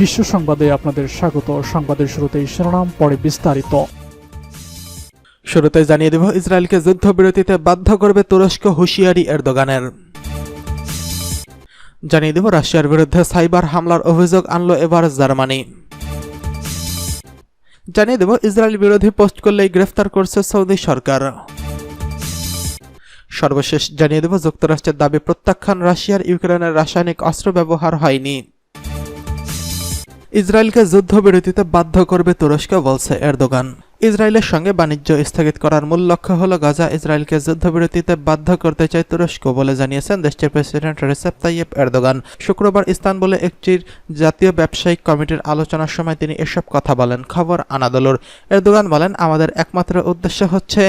বিশ্ব সংবাদে আপনাদের স্বাগত। সংবাদের শুরুতেই শিরোনাম, পরে বিস্তারিত। শুরুতে জানিয়ে দেব, ইসরায়েলকে যুদ্ধবিরতিতে বাধ্য করবে তুরস্ক হুঁশিয়ারি এরদোগানের। জানিয়ে দেব, রাশিয়ার বিরুদ্ধে সাইবার হামলার অভিযোগ আনলো এবার জার্মানি। জানিয়ে দেব, ইসরায়েল বিরোধী পোস্ট করলেই গ্রেফতার করছে সৌদি সরকার। সর্বশেষ জানিয়ে দেব, যুক্তরাষ্ট্রের দাবি প্রত্যাখ্যান রাশিয়ার ইউক্রেনের রাসায়নিক অস্ত্র ব্যবহার হয়নি। ইসরায়েলকে যুদ্ধবিরতিতে বাধ্য করবে তুরস্ক বলছে এরদোগান। ইসরায়েলের সঙ্গে বাণিজ্য স্থগিত করার মূল লক্ষ্য হল গাজা ইসরায়েলকে যুদ্ধবিরতিতে বাধ্য করতে চায় তুরস্ক বলে জানিয়েছেন দেশটির প্রেসিডেন্ট রেসেপ তাইয়েব এরদোগান। শুক্রবার ইস্তানবুলে একটির জাতীয় ব্যবসায়িক কমিটির আলোচনার সময় তিনি এসব কথা বলেন। খবর আনাদলুর। এরদোগান বলেন, আমাদের একমাত্র উদ্দেশ্য হচ্ছে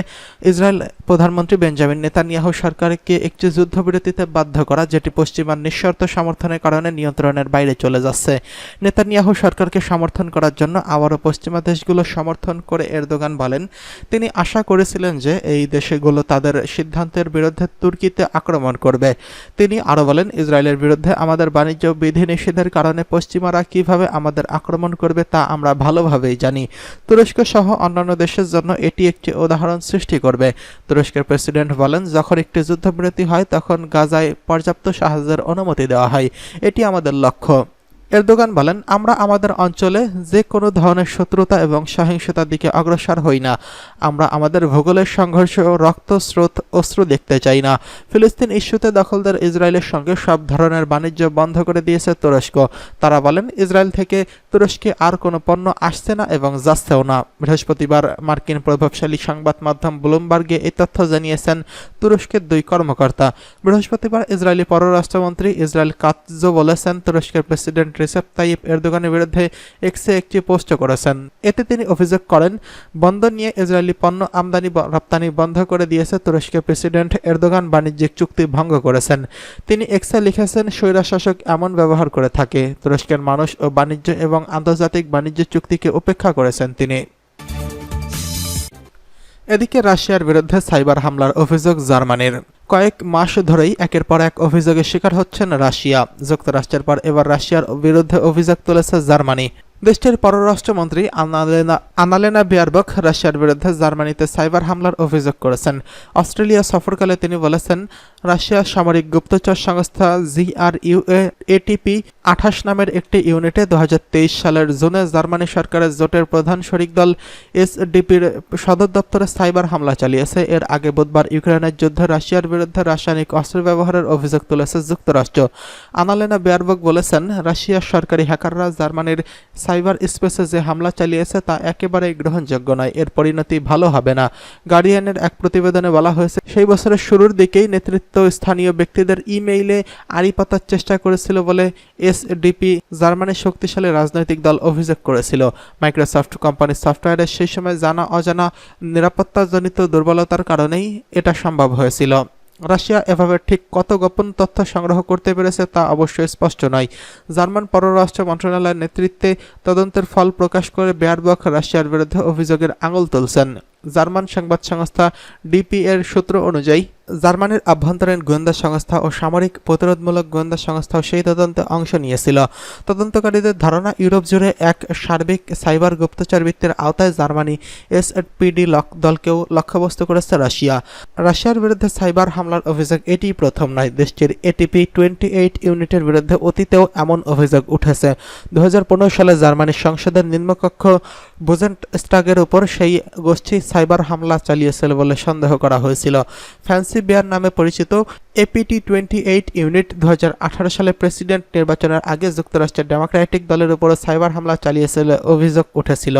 ইসরায়েল প্রধানমন্ত্রী বেঞ্জামিন নেতানিয়াহু সরকারকে একটি যুদ্ধবিরতিতে বাধ্য করা, যেটি পশ্চিমার নিঃশর্ত সমর্থনের কারণে নিয়ন্ত্রণের বাইরে চলে যাচ্ছে। নেতানিয়াহু সরকারকে সমর্থন করার জন্য আবারও পশ্চিমা দেশগুলো সমর্থন করে এরদোগান বলেন, তিনি আশা করেছিলেন যে এই দেশগুলো তাদের সিদ্ধান্তের বিরুদ্ধে তুর্কিতে আক্রমণ করবে। তিনি আরও বলেন, ইসরায়েলের বিরুদ্ধে আমাদের বাণিজ্য বিধিনিষেধের কারণে পশ্চিমারা কীভাবে আমাদের আক্রমণ করবে তা আমরা ভালোভাবেই জানি। তুরস্ক সহ অন্যান্য দেশের জন্য এটি একটি উদাহরণ সৃষ্টি করবে। তুরস্কের প্রেসিডেন্ট বলেন, যখন একটি যুদ্ধবিরতি হয়, তখন গাজায় পর্যাপ্ত সাহায্যের অনুমতি দেওয়া হয়। এটি আমাদের লক্ষ্য। এরদোগান বলেন, আমরা আমাদের অঞ্চলে যে কোনো ধরনের শত্রুতা এবং সহিংসতার দিকে অগ্রসর হই না। আমরা আমাদের ভূগোলের সংঘর্ষ ও রক্ত স্রোত অস্ত্র দেখতে চাই না। ফিলিস্তিন ইস্যুতে দখলদার ইসরায়েলের সঙ্গে সব ধরনের বাণিজ্য বন্ধ করে দিয়েছে তুরস্ক। তারা বলেন, ইসরায়েল থেকে তুরস্কে আর কোনো পণ্য আসছে না এবং যাচ্ছেও না। বৃহস্পতিবার মার্কিন প্রভাবশালী সংবাদ মাধ্যম ব্লুমবার্গে এই তথ্য জানিয়েছেন, তুরস্কের দুই কর্মকর্তা। বৃহস্পতিবার ইসরায়েলি পররাষ্ট্রমন্ত্রী ইসরায়েল কাতজো বলেছেন, তুরস্কের প্রেসিডেন্ট রিসেপ তাইপ এরদোগানের বিরুদ্ধে এক্সে একটি পোস্ট করেছেন। এতে তিনি অভিযোগ করেন বন্ধ নিয়ে ইসরায়েলি পণ্য আমদানি রপ্তানি বন্ধ করে দিয়েছে তুরস্কের প্রেসিডেন্ট এরদোগান বাণিজ্যিক চুক্তি ভঙ্গ করেছেন। তিনি এক্সে লিখেছেন, স্বৈরাশাসক এমন ব্যবহার করে থাকে। তুরস্কের মানুষ ও বাণিজ্য এবং আন্তর্জাতিক বাণিজ্য চুক্তিকে উপেক্ষা করেছেন তিনি। এদিকে রাশিয়ার বিরুদ্ধে সাইবার হামলার অভিযোগ জার্মানির। কয়েক মাস ধরেই একের পর এক অভিযোগের শিকার হচ্ছেন রাশিয়া। যুক্তরাষ্ট্রের পর এবার রাশিয়ার বিরুদ্ধে অভিযোগ তুলেছে জার্মানি। দেশটির পররাষ্ট্রমন্ত্রী আনালেনা আনালেনা বিয়ারবক রাশিয়ার বিরুদ্ধে জার্মানিতে সাইবার হামলার অভিযোগ করেছেন। অস্ট্রেলিয়া সফরকালে তিনি বলেছেন রাশিয়ার সামরিক গুপ্তচর সংস্থা জিআরইউ এটিপি আঠাশ নামের একটি ইউনিটে দু হাজার তেইশ সালের জুনে জার্মানি সরকারের জোটের প্রধান শরিক দল এসডিপির সদর দপ্তরে সাইবার হামলা চালিয়েছে। এর আগে বুধবার ইউক্রেনের যুদ্ধে রাশিয়ার বিরুদ্ধে রাসায়নিক অস্ত্র ব্যবহারের অভিযোগ তুলেছে যুক্তরাষ্ট্র। আনালেনা বিয়ারবক বলেছেন, রাশিয়ার সরকারি হ্যাকাররা জার্মানির সাইবার স্পেসে যে হামলা চালিয়েছে তা একেবারেই গ্রহণযোগ্য নয়, এর পরিণতি ভালো হবে না। গার্ডিয়ানের এক প্রতিবেদনে বলা হয়েছে, সেই বছরের শুরুর দিকেই নেতৃত্ব স্থানীয় ব্যক্তিদের ইমেইলে আড়ি পাতার চেষ্টা করেছিল বলে এসডিপি জার্মানির শক্তিশালী রাজনৈতিক দল অভিযোগ করেছিল। মাইক্রোসফট কোম্পানির সফটওয়্যারের সেই সময় জানা অজানা নিরাপত্তাজনিত দুর্বলতার কারণেই এটা সম্ভব হয়েছিল। রাশিয়া এভাবে ঠিক কত গোপন তথ্য সংগ্রহ করতে পেরেছে তা অবশ্যই স্পষ্ট নয়। জার্মান পররাষ্ট্র মন্ত্রণালয়ের নেতৃত্বে তদন্তের ফল প্রকাশ করে বেয়ারবক রাশিয়ার বিরুদ্ধে অভিযোগের আঙুল তুলছেন। জার্মান সংবাদ সংস্থা ডিপি এর সূত্র অনুযায়ী জার্মানির আভ্যন্তরীণ গোয়েন্দা সংস্থা ও সামরিক প্রতিরোধমূলক গোয়েন্দা সংস্থাও সেই তদন্তে অংশ নিয়েছিল। তদন্তকারীদের ধারণা, ইউরোপ জুড়ে এক সার্বিক সাইবার গুপ্তচর বৃত্তের আওতায় জার্মানি এসপিডি দলকেও লক্ষ্যবস্তু করেছে রাশিয়া। রাশিয়ার বিরুদ্ধে সাইবার হামলার অভিযোগ এটি প্রথম নয়। দেশটির এটিপি টোয়েন্টি এইট ইউনিটের বিরুদ্ধে অতীতেও এমন অভিযোগ উঠেছে। দু হাজার পনেরো সালে জার্মানির সংসদের নিম্নকক্ষ বুজেন্ট স্টাগের উপর সেই গোষ্ঠী সাইবার হামলা চালিয়েছিল বলে সন্দেহ করা হয়েছিল। ফ্যান্সি বেয়ার নামে পরিচিত এপিটি টোয়েন্টি এইট ইউনিট দু হাজার আঠারো সালে প্রেসিডেন্ট নির্বাচনের আগে যুক্তরাষ্ট্রের ডেমোক্রেটিক দলের উপর সাইবার হামলা চালিয়েছিল অভিযোগ উঠেছিল।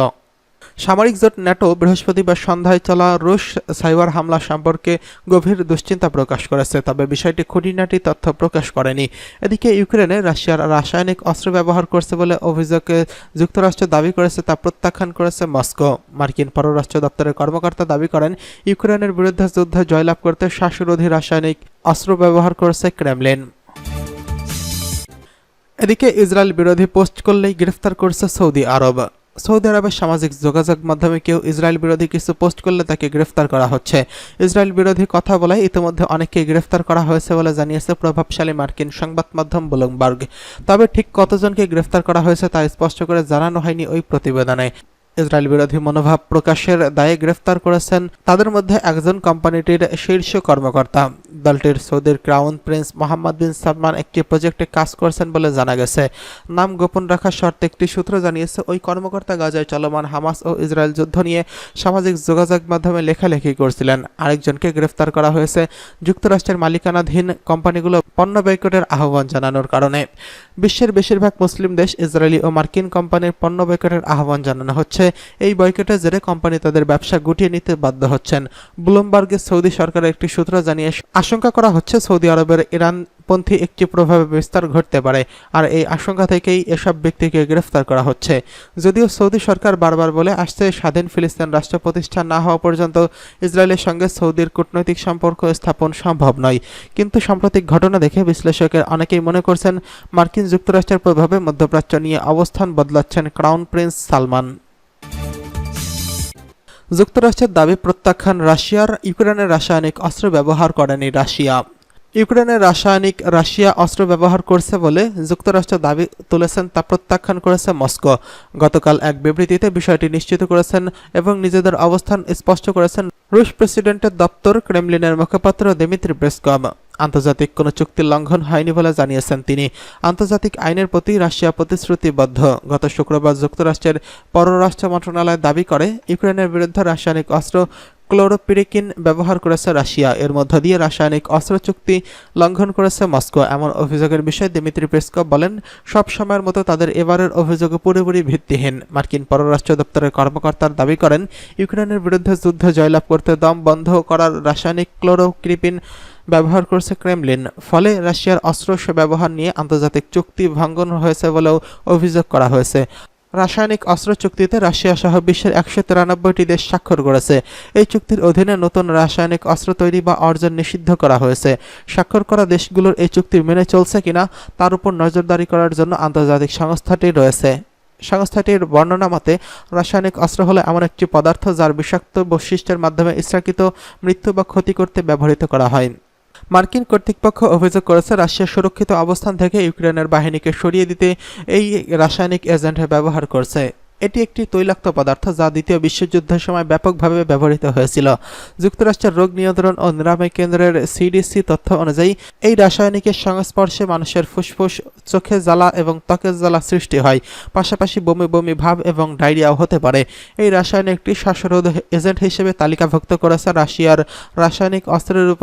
সামরিক জোট ন্যাটো বৃহস্পতিবার সন্ধ্যায় চলা রুশ সাইবার হামলা সম্পর্কে গভীর দুশ্চিন্তা প্রকাশ করেছে, তবে বিষয়টি খুঁটিনাটি তথ্য প্রকাশ করেনি। এদিকে ইউক্রেনে রাশিয়ার রাসায়নিক অস্ত্র ব্যবহার করছে বলে অভিযোগে যুক্তরাষ্ট্র দাবি করেছে, তা প্রত্যাখ্যান করেছে মস্কো। মার্কিন পররাষ্ট্র দপ্তরের কর্মকর্তা দাবি করেন, ইউক্রেনের বিরুদ্ধে যুদ্ধে জয়লাভ করতে শ্বাসরোধী রাসায়নিক অস্ত্র ব্যবহার করেছে ক্রেমলিন। এদিকে ইসরায়েল বিরোধী পোস্ট করলেই গ্রেফতার করছে সৌদি আরব। সৌদি আরবের সামাজিক যোগাযোগ মাধ্যমে কেউ ইসরায়েল বিরোধী কিছু পোস্ট করলে তাকে গ্রেফতার করা হচ্ছে। ইসরায়েল বিরোধী কথা বলায় ইতিমধ্যে অনেককেই গ্রেফতার করা হয়েছে বলে জানিয়েছে প্রভাবশালী মার্কিন সংবাদ মাধ্যম ব্লুমবার্গ। তবে ঠিক কতজনকে গ্রেফতার করা হয়েছে তা স্পষ্ট করে জানানো হয়নি ওই প্রতিবেদনে। ইসরায়েল বিরোধী মনোভাব প্রকাশের দায়ে গ্রেফতার করেছেন তাদের মধ্যে একজন কোম্পানিটির শীর্ষ কর্মকর্তা। দলটির সৌদির crown prince Mohammed bin Salman একটি প্রজেক্টে কাজ করছেন বলে জানা গেছে। নাম গোপন রাখার শর্তে একটি সূত্র জানিয়েছে, ওই কর্মকর্তা গাজায় চলমান হামাস ও ইসরায়েল যুদ্ধ নিয়ে সামাজিক যোগাযোগ মাধ্যমে লেখালেখি করছিলেন। আরেকজনকে গ্রেফতার করা হয়েছে। যুক্তরাষ্ট্রের মালিকানাধীন কোম্পানিগুলো পণ্য বয়কটের আহ্বান জানানোর কারণে। বিশ্বের বেশিরভাগ মুসলিম দেশ ইসরায়েলি ও মার্কিন কোম্পানির পণ্য বয়কটের আহ্বান জানানো হচ্ছে। এই বয়কটের জেরে কোম্পানি তাদের ব্যবসা গুটিয়ে নিতে বাধ্য হচ্ছেন। ব্লুমবার্গে সৌদি সরকারের একটি সূত্র জানিয়ে, আশঙ্কা করা হচ্ছে সৌদি আরবের ইরানপন্থী একটি প্রভাবে বিস্তার ঘটতে পারে, আর এই আশঙ্কা থেকেই এসব ব্যক্তিকে গ্রেফতার করা হচ্ছে। যদিও সৌদি সরকার বারবার বলে, আসছে স্বাধীন ফিলিস্তিন রাষ্ট্র প্রতিষ্ঠা না হওয়া পর্যন্ত ইসরায়েলের সঙ্গে সৌদির কূটনৈতিক সম্পর্ক স্থাপন সম্ভব নয়। কিন্তু সাম্প্রতিক ঘটনা দেখে বিশ্লেষকের অনেকেই মনে করছেন, মার্কিন যুক্তরাষ্ট্রের প্রভাবে মধ্যপ্রাচ্য নিয়ে অবস্থান বদলাচ্ছেন ক্রাউন প্রিন্স সালমান। যুক্তরাষ্ট্রের দাবি প্রত্যাখ্যান রাশিয়ার ইউক্রেনের রাসায়নিক অস্ত্র ব্যবহার করেনি রাশিয়া। ইউক্রেনের রাসায়নিক রাশিয়া অস্ত্র ব্যবহার করছে বলে যুক্তরাষ্ট্র দাবি তুলেছেন তা প্রত্যাখ্যান করেছে মস্কো। গতকাল এক বিবৃতিতে বিষয়টি নিশ্চিত করেছেন এবং নিজেদের অবস্থান স্পষ্ট করেছেন রুশ প্রেসিডেন্টের দপ্তর ক্রেমলিনের মুখপাত্র দিমিত্রি পেসকভ আন্তর্জাতিক কোনো চুক্তি লঙ্ঘন হয়নি বলে জানিয়েছেন তিনি। আন্তর্জাতিক আইনের প্রতি রাশিয়া প্রতিশ্রুতিবদ্ধ। গত শুক্রবার যুক্তরাষ্ট্রের পররাষ্ট্র মন্ত্রণালয় দাবি করে, ইউক্রেনের বিরুদ্ধে রাসায়নিক অস্ত্র ক্লোরোপিরিকিন ব্যবহার করেছে রাশিয়া। এর মধ্য দিয়ে রাসায়নিক অস্ত্র চুক্তি লঙ্ঘন করেছে মস্কো, এমন অভিযোগের বিষয়ে দিমিত্রি পেসকভ বলেন, সব সময়ের মতো তাদের এবারের অভিযোগ পুরোপুরি ভিত্তিহীন। মার্কিন পররাষ্ট্র দপ্তরের কর্মকর্তার দাবি করেন, ইউক্রেনের বিরুদ্ধে যুদ্ধ জয়লাভ করতে দম বন্ধ করার রাসায়নিক ক্লোরোক্রিপিন ব্যবহার করছে ক্রেমলিন। ফলে রাশিয়ার অস্ত্র ব্যবহার নিয়ে আন্তর্জাতিক চুক্তি ভঙ্গন হয়েছে বলেও অভিযোগ করা হয়েছে। রাসায়নিক অস্ত্র চুক্তিতে রাশিয়া সহ বিশ্বের একশো তিরানব্বইটি দেশ স্বাক্ষর করেছে। এই চুক্তির অধীনে নতুন রাসায়নিক অস্ত্র তৈরি বা অর্জন নিষিদ্ধ করা হয়েছে। স্বাক্ষর করা দেশগুলোর এই চুক্তি মেনে চলছে কিনা, তার উপর নজরদারি করার জন্য আন্তর্জাতিক সংস্থাটি রয়েছে। সংস্থাটির বর্ণনা মতে, রাসায়নিক অস্ত্র হলো এমন একটি পদার্থ যার বিষাক্ত বৈশিষ্ট্যের মাধ্যমে ইচ্ছাকৃত মৃত্যু বা ক্ষতি করতে ব্যবহৃত করা হয়। মার্কিন কর্তৃপক্ষ অভিযোগ করেছে, রাশিয়া সুরক্ষিত অবস্থান থেকে ইউক্রেনের বাহিনীকে সরিয়ে দিতে এই রাসায়নিক এজেন্ট ব্যবহার করছে। এটি একটি তৈলাক্ত পদার্থ যা দ্বিতীয় বিশ্বযুদ্ধের সময় ব্যাপকভাবে ব্যবহৃত হয়েছিল। যুক্তরাষ্ট্রের রোগ নিয়ন্ত্রণ ও নিরাময় কেন্দ্রের সিডিসি তথ্য অনুযায়ী, এই রাসায়নিকের সংস্পর্শে মানুষের ফুসফুস চোখে জ্বালা এবং ত্বকের জ্বালা সৃষ্টি হয়। পাশাপাশি বমি বমি ভাব এবং ডায়রিয়াও হতে পারে। এই রাসায়নিকটি শ্বাসরোধ এজেন্ট হিসেবে তালিকাভুক্ত করেছে রাশিয়ার রাসায়নিক অস্ত্রের